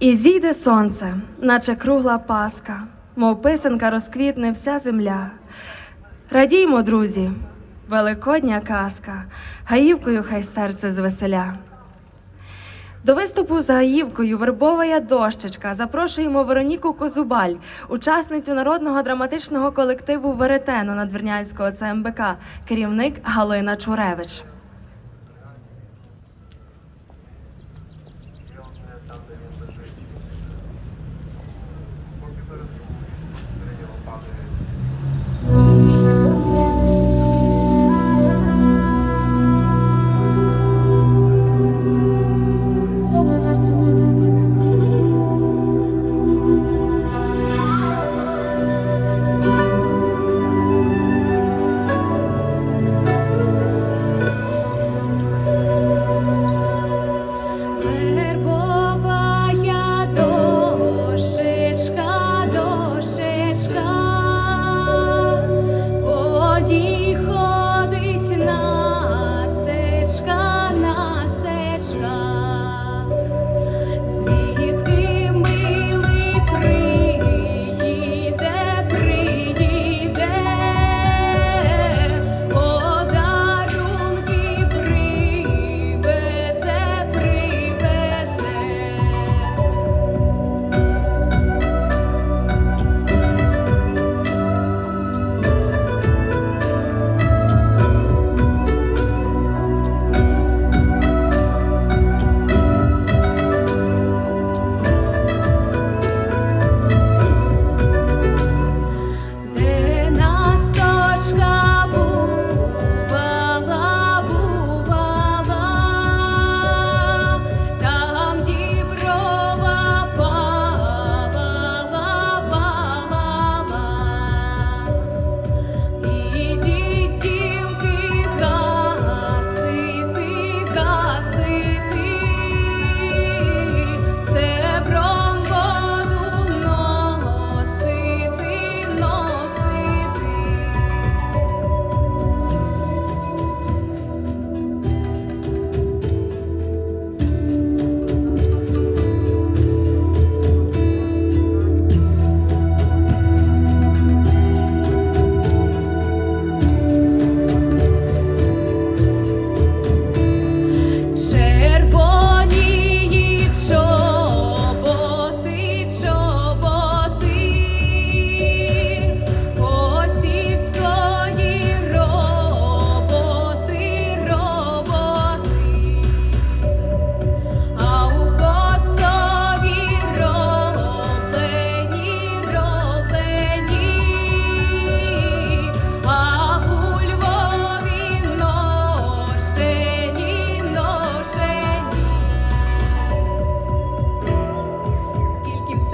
І зійде сонце, наче кругла паска, мов писанка розквітне вся земля. Радіймо, друзі, великодня казка, гаївкою хай серце звеселя. До виступу за Гаївкою Вербовая дощечка запрошуємо Вероніку Козубаль, учасницю народного драматичного колективу Веретено Надвірнянського ЦМБК, керівник Галина Чуревич. Вербовая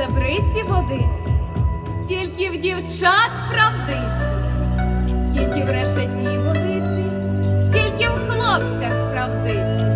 Бриці водиці, стільки в дівчат правдиці, скільки в решеті водиці, стільки в хлопцях правдиці.